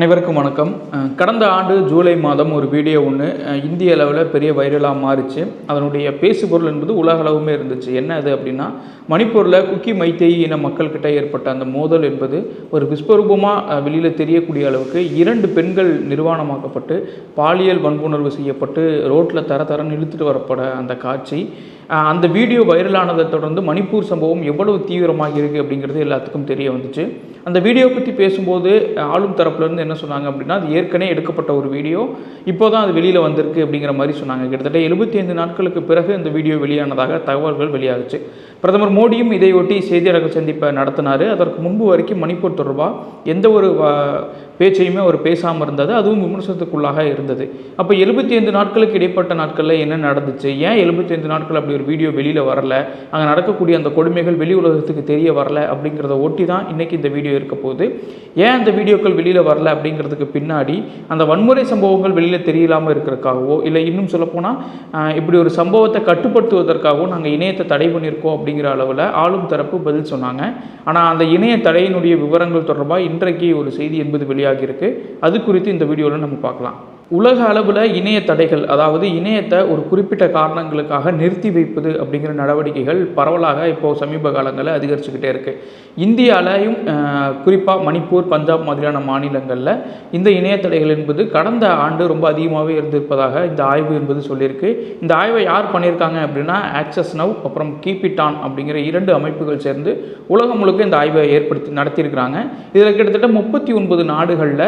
அனைவருக்கும் வணக்கம். கடந்த ஆண்டு ஜூலை மாதம் ஒரு வீடியோ ஒன்று இந்திய அளவில் பெரிய வைரலாக மாறிச்சு. அதனுடைய பேசுபொருள் என்பது உலக அளவுமே இருந்துச்சு. என்ன அது அப்படின்னா மணிப்பூரில் குக்கி மைத்தேயி இன மக்கள்கிட்ட ஏற்பட்ட அந்த மோதல் என்பது ஒரு விஸ்வரூபமாக வெளியில் தெரியக்கூடிய அளவுக்கு இரண்டு பெண்கள் நிர்வாணமாக்கப்பட்டு பாலியல் வன்புணர்வு செய்யப்பட்டு ரோட்டில் தர தரன்னு இழுத்துட்டு வரப்பட அந்த காட்சி. அந்த வீடியோ வைரலானதை தொடர்ந்து மணிப்பூர் சம்பவம் எவ்வளவு தீவிரமாக இருக்குது அப்படிங்கிறது எல்லாத்துக்கும் தெரிய வந்துச்சு. அந்த வீடியோ பற்றி பேசும்போது ஆளும் தரப்புலேருந்து என்ன சொன்னாங்க அப்படின்னா அது ஏற்கனவே எடுக்கப்பட்ட ஒரு வீடியோ இப்போ தான் அது வெளியில் வந்திருக்கு அப்படிங்கிற மாதிரி சொன்னாங்க. கிட்டத்தட்ட எழுபத்தி ஐந்து நாட்களுக்கு பிறகு இந்த வீடியோ வெளியானதாக தகவல்கள் வெளியாகுச்சு. பிரதமர் மோடியும் இதையொட்டி செய்தியாளர்கள் சந்திப்பை நடத்தினார். அதற்கு முன்பு வரைக்கும் மணிப்பூர் தொடர்பாக எந்த ஒரு வ- பேச்சையுமே அவர் பேசாமல் இருந்தது. அதுவும் விமர்சனத்துக்குள்ளாக இருந்தது. அப்போ எழுபத்தி ஐந்து நாட்களுக்கு இடைப்பட்ட நாட்களில் என்ன நடந்துச்சு? ஏன் எழுபத்தி ஐந்து நாட்கள் அப்படி ஒரு வீடியோ வெளியில் வரல? அங்கே நடக்கக்கூடிய அந்த கொடுமைகள் வெளி உலகத்துக்கு தெரிய வரல அப்படிங்கிறத ஒட்டி தான் இன்றைக்கி இந்த வீடியோ இருக்க போது ஏன் அந்த வீடியோக்கள் வெளியில் வரல அப்படிங்கிறதுக்கு பின்னாடி அந்த வன்முறை சம்பவங்கள் வெளியில் தெரியலாமல் இருக்கிறதுக்காகவோ இல்லை இன்னும் சொல்லப்போனால் இப்படி ஒரு சம்பவத்தை கட்டுப்படுத்துவதற்காகவோ நாங்கள் இணையத்தை தடை பண்ணியிருக்கோம் அப்படிங்கிற அளவில் ஆளும் தரப்பு பதில் சொன்னாங்க. ஆனால் அந்த இணைய தடையினுடைய விவரங்கள் தொடர்பாக இன்றைக்கு ஒரு செய்தி என்பது வெளியாகியிருக்கு. அது குறித்து இந்த வீடியோவில் நம்ம பார்க்கலாம். உலக அளவில் இணைய தடைகள் அதாவது இணையத்தை ஒரு குறிப்பிட்ட காரணங்களுக்காக நிறுத்தி வைப்பது அப்படிங்கிற நடவடிக்கைகள் பரவலாக இப்போது சமீப காலங்களில் அதிகரிச்சுக்கிட்டே இருக்குது இந்தியாலையும் குறிப்பாக மணிப்பூர் பஞ்சாப் மாதிரியான மாநிலங்களில் இந்த இணைய தடைகள் என்பது கடந்த ஆண்டு ரொம்ப அதிகமாகவே இருந்திருப்பதாக இந்த ஆய்வு என்பது சொல்லியிருக்கு. இந்த ஆய்வை யார் பண்ணியிருக்காங்க அப்படின்னா ஆக்சஸ் நவ் அப்புறம் கீப் இட் ஆன் அப்படிங்கிற இரண்டு அமைப்புகள் சேர்ந்து உலகம் முழுக்க இந்த ஆய்வை ஏற்படுத்தி நடத்தியிருக்கிறாங்க. இதில் கிட்டத்தட்ட முப்பத்தி ஒன்பது நாடுகளில்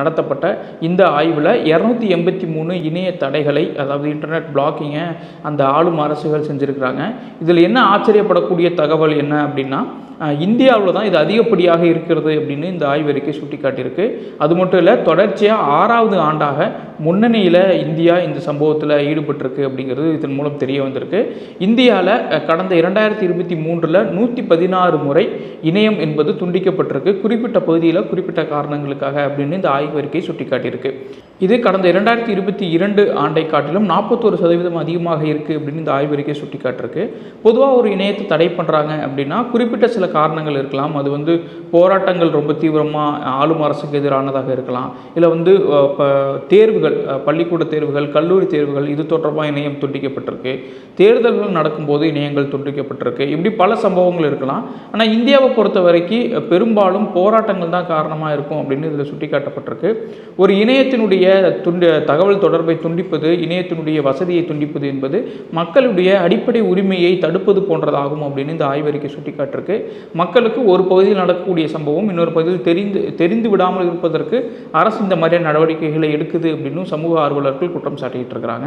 நடத்தப்பட்ட இந்த ஆய்வில் இரநூத்தி எண்பத்தி மூணு இணைய தடைகளை அதாவது இன்டர்நெட் பிளாக்கிங்கை அந்த ஆளும் அரசுகள் செஞ்சுருக்கிறாங்க. இதில் என்ன ஆச்சரியப்படக்கூடிய தகவல் என்ன அப்படின்னா இந்தியாவில் தான் இது அதிகப்படியாக இருக்கிறது அப்படின்னு இந்த ஆய்வறிக்கை சுட்டிக்காட்டியிருக்கு. அது மட்டும் இல்லை தொடர்ச்சியாக ஆறாவது ஆண்டாக முன்னணியில் இந்தியா இந்த சம்பவத்தில் ஈடுபட்டிருக்கு அப்படிங்கிறது இதன் மூலம் தெரிய வந்திருக்கு. இந்தியாவில் கடந்த இரண்டாயிரத்தி இருபத்தி மூன்றில் நூற்றி பதினாறு முறை இணையம் என்பது துண்டிக்கப்பட்டிருக்கு. குறிப்பிட்ட பகுதியில் குறிப்பிட்ட காரணங்களுக்காக அப்படின்னு இந்த ஆய்வறிக்கை சுட்டிக்காட்டியிருக்கு. இது கடந்த இரண்டாயிரத்தி இருபத்தி இரண்டு ஆண்டை காட்டிலும் நாற்பத்தோரு சதவீதம் அதிகமாக இருக்குது அப்படின்னு இந்த ஆய்வறிக்கை சுட்டிக்காட்டிருக்கு பொதுவாக ஒரு இணையத்தை தடை பண்ணுறாங்க அப்படின்னா குறிப்பிட்ட சில காரணங்கள் இருக்கலாம். அது வந்து போராட்டங்கள் ரொம்ப தீவிரமாக ஆளும் அரசுக்கு எதிரானதாக இருக்கலாம். இல்லை வந்து இப்போ தேர்வுகள் பள்ளிக்கூட தேர்வுகள் கல்லூரி தேர்வுகள் இது தொடர்பாக இணையம் துண்டிக்கப்பட்டிருக்கு. தேர்தல்கள் நடக்கும்போது இணையங்கள் துண்டிக்கப்பட்டிருக்கு. இப்படி பல சம்பவங்கள் இருக்கலாம். ஆனால் இந்தியாவை பொறுத்த வரைக்கும் பெரும்பாலும் போராட்டங்கள் தான் காரணமாக இருக்கும் அப்படின்னு இதில் சுட்டிக்காட்டப்பட்டிருக்கு. ஒரு இணையத்தினுடைய துண்டு தகவல் தொடர்பை துண்டிப்பது இணையத்தினுடைய வசதியை துண்டிப்பது என்பது மக்களுடைய அடிப்படை உரிமையை தடுப்பது போன்றதாகும் அப்படின்னு இந்த ஆய்வறிக்கை சுட்டிக்காட்டிருக்கு. மக்களுக்கு ஒரு பகுதியில் நடக்கக்கூடிய சம்பவம் இன்னொரு பகுதியில் தெரிந்து தெரிந்து விடாமல் இருப்பதற்கு அரசு இந்த மாதிரியான நடவடிக்கைகளை எடுக்குது அப்படின்னு சமூக ஆர்வலர்கள் குற்றம் சாட்டிக்கிட்டு இருக்கிறாங்க.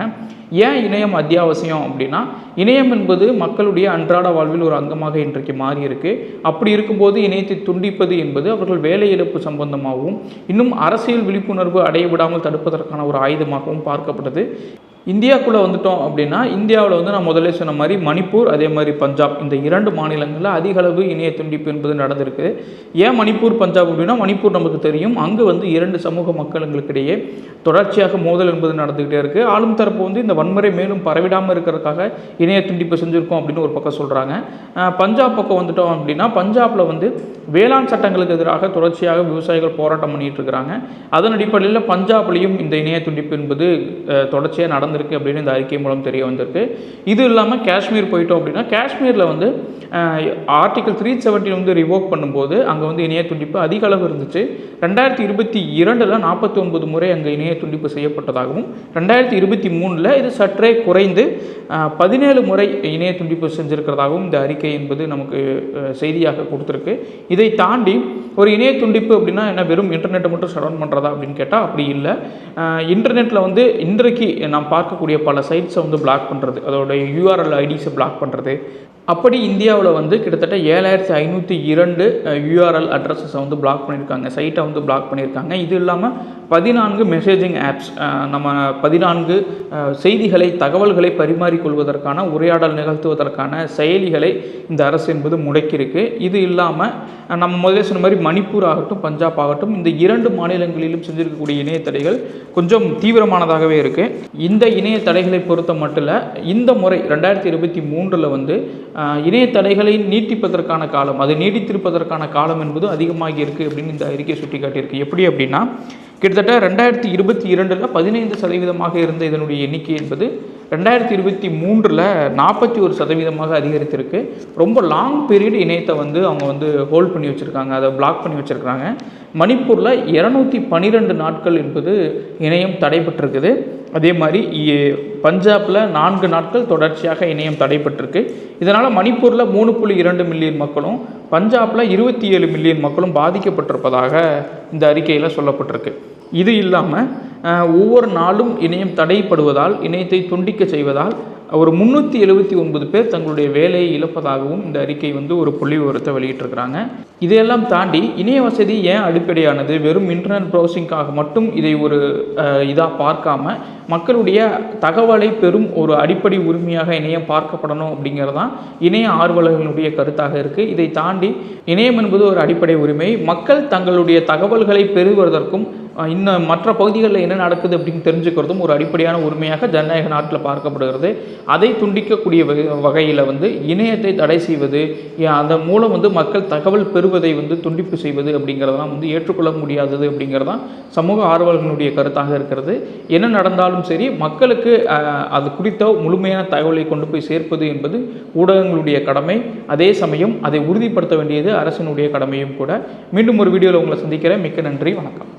ஏன் இணையம் அத்தியாவசியம் அப்படின்னா இணையம் என்பது மக்களுடைய அன்றாட வாழ்வில் ஒரு அங்கமாக இன்றைக்கு மாறி இருக்கு அப்படி இருக்கும்போது இணையத்தை துண்டிப்பது என்பது அவர்கள் வேலை இழப்பு சம்பந்தமாகவும் இன்னும் அரசியல் விழிப்புணர்வு அடைய விடாமல் தடுப்பதற்கான ஒரு ஆயுதமாகவும் பார்க்கப்பட்டது. இந்தியாக்குள்ளே வந்துட்டோம் அப்படின்னா இந்தியாவில் வந்து நான் முதல்ல சொன்ன மாதிரி மணிப்பூர் அதே மாதிரி பஞ்சாப் இந்த இரண்டு மாநிலங்களில் அதிக அளவு இணைய துண்டிப்பு என்பது நடந்திருக்கு. ஏன் மணிப்பூர் பஞ்சாப் அப்படின்னா மணிப்பூர் நமக்கு தெரியும். அங்கே வந்து இரண்டு சமூக மக்களுங்களுக்கிடையே தொடர்ச்சியாக மோதல் என்பது நடந்துக்கிட்டே இருக்குது ஆளும் தரப்பு வந்து இந்த வன்முறை மேலும் பரவிடாமல் இருக்கிறதுக்காக இணைய துண்டிப்பு செஞ்சுருக்கோம் அப்படின்னு ஒரு பக்கம் சொல்கிறாங்க பஞ்சாப் பக்கம் வந்துட்டோம் அப்படின்னா பஞ்சாபில் வந்து வேளாண் சட்டங்களுக்கு எதிராக தொடர்ச்சியாக விவசாயிகள் போராட்டம் பண்ணிட்டு இருக்கிறாங்க. அதன் அடிப்படையில் பஞ்சாப்லேயும் இந்த இணைய துண்டிப்பு என்பது தொடர்ச்சியாக நடந்து நடந்திருக்கு அப்படின்னு இந்த அறிக்கை மூலம் தெரிய வந்திருக்கு. இது இல்லாமல் காஷ்மீர் போயிட்டோம் அப்படின்னா காஷ்மீரில் வந்து ஆர்டிகல் த்ரீ செவன்ட்டி வந்து ரிவோக் பண்ணும்போது அங்கே வந்து இணைய துண்டிப்பு அதிக அளவு இருந்துச்சு. ரெண்டாயிரத்தி இருபத்தி இரண்டில் நாற்பத்தி ஒன்பது முறை அங்கே இணைய துண்டிப்பு செய்யப்பட்டதாகவும் ரெண்டாயிரத்தி இருபத்தி மூணில் இது சற்றே குறைந்து பதினேழு முறை இணைய துண்டிப்பு செஞ்சிருக்கிறதாகவும் இந்த அறிக்கை என்பது நமக்கு செய்தியாக கொடுத்துருக்கு. இதை தாண்டி ஒரு இணைய துண்டிப்பு அப்படின்னா என்ன வெறும் இன்டர்நெட்டை மட்டும் ஷட் டவுன் பண்ணுறதா அப்படின்னு கேட்டால் அப்படி இல்லை. இன்டர்நெட்டில் வந்து இன்றைக்கு நாம் பார்க்கக்கூடிய பல சைட்ஸை வந்து பிளாக் பண்ணுறது அதோட யூஆர்எல் ஐடிஸை பிளாக் பண்ணுறது அப்படி இந்தியாவில் வந்து கிட்டத்தட்ட ஏழாயிரத்தி ஐநூற்றி இரண்டு யூஆர்எல் அட்ரஸஸை வந்து பிளாக் பண்ணியிருக்காங்க சைட்டை வந்து பிளாக் பண்ணியிருக்காங்க இது இல்லாமல் பதினான்கு மெசேஜிங் ஆப்ஸ் நம்ம பதினான்கு செய்திகளை தகவல்களை பரிமாறிக்கொள்வதற்கான உரையாடல் நிகழ்த்துவதற்கான செயலிகளை இந்த அரசு என்பது முடக்கியிருக்கு. இது இல்லாமல் நம்ம முதல்ல சொன்ன மாதிரி மணிப்பூர் ஆகட்டும் பஞ்சாப் ஆகட்டும் இந்த இரண்டு மாநிலங்களிலும் செஞ்சிருக்கக்கூடிய இணையத்தடைகள் கொஞ்சம் தீவிரமானதாகவே இருக்குது இந்த இணைய தடைகளை பொறுத்த மட்டும் இந்த முறை ரெண்டாயிரத்தி இருபத்தி மூன்றில் வந்து இணைய தடைகளை நீட்டிப்பதற்கான காலம் அதை நீடித்திருப்பதற்கான காலம் என்பது அதிகமாகி இருக்குது அப்படின்னு இந்த அறிக்கை சுட்டிக்காட்டியிருக்கு. எப்படி அப்படின்னா கிட்டத்தட்ட ரெண்டாயிரத்தி இருபத்தி இரண்டில் பதினைந்து சதவீதமாக இருந்த இதனுடைய எண்ணிக்கை என்பது ரெண்டாயிரத்தி இருபத்தி மூன்றில் நாற்பத்தி ஒரு சதவீதமாக அதிகரித்திருக்கு. ரொம்ப லாங் பீரியட் இணையத்தை வந்து அவங்க வந்து ஹோல்ட் பண்ணி வச்சுருக்காங்க. அதை பிளாக் பண்ணி வச்சுருக்காங்க. மணிப்பூரில் இரநூத்தி பன்னிரெண்டு நாட்கள் என்பது இணையம் தடைபட்டிருக்குது. அதே மாதிரி இ- பஞ்சாபில் நான்கு நாட்கள் தொடர்ச்சியாக இணையம் தடைபட்டிருக்கு. இதனால் மணிப்பூரில் மூணு புள்ளி இரண்டு மில்லியன் மக்களும் பஞ்சாபில் இருபத்தி ஏழு மில்லியன் மக்களும் பாதிக்கப்பட்டிருப்பதாக இந்த அறிக்கையில் சொல்லப்பட்டிருக்கு. இது இல்லாமல் ஒவ்வொரு நாளும் இணையம் தடைப்படுவதால் இணையத்தை துண்டிக்க செய்வதால் ஒரு முந்நூற்றி எழுபத்தி ஒன்பது பேர் தங்களுடைய வேலையை இழப்பதாகவும் இந்த அறிக்கை வந்து ஒரு புள்ளி விவரத்தை வெளியிட்டிருக்கிறாங்க. இதையெல்லாம் தாண்டி இணைய வசதி ஏன் அடிப்படையானது? வெறும் இன்டர்நெட் ப்ரௌசிங்காக மட்டும் இதை ஒரு இதாக பார்க்காம மக்களுடைய தகவலை பெறும் ஒரு அடிப்படை உரிமையாக இணையம் பார்க்கப்படணும் அப்படிங்கிறது தான் இணைய ஆர்வலர்களுடைய கருத்தாக இருக்குது இதை தாண்டி இணையம் என்பது ஒரு அடிப்படை உரிமை. மக்கள் தங்களுடைய தகவல்களை பெறுவதற்கும் இன்னும் மற்ற பகுதிகளில் என்ன நடக்குது அப்படின்னு தெரிஞ்சுக்கிறதும் ஒரு அடிப்படையான உரிமையாக ஜனநாயக நாட்டில் பார்க்கப்படுகிறது. அதை துண்டிக்கக்கூடிய வகை வகையில் வந்து இணையத்தை தடை செய்வது அதன் மூலம் வந்து மக்கள் தகவல் பெறுவதை வந்து துண்டிப்பு செய்வது அப்படிங்கிறதெல்லாம் வந்து ஏற்றுக்கொள்ள முடியாதது அப்படிங்கிறதான் சமூக ஆர்வலர்களுடைய கருத்தாக இருக்கிறது. என்ன நடந்தாலும் சரி மக்களுக்கு அது குறித்த முழுமையான தகவலை கொண்டு போய் சேர்ப்பது என்பது ஊடகங்களுடைய கடமை. அதே சமயம் அதை உறுதிப்படுத்த வேண்டியது அரசினுடைய கடமையும் கூட. மீண்டும் ஒரு வீடியோவில் உங்களை சந்திக்கிறேன். மிக்க நன்றி. வணக்கம்.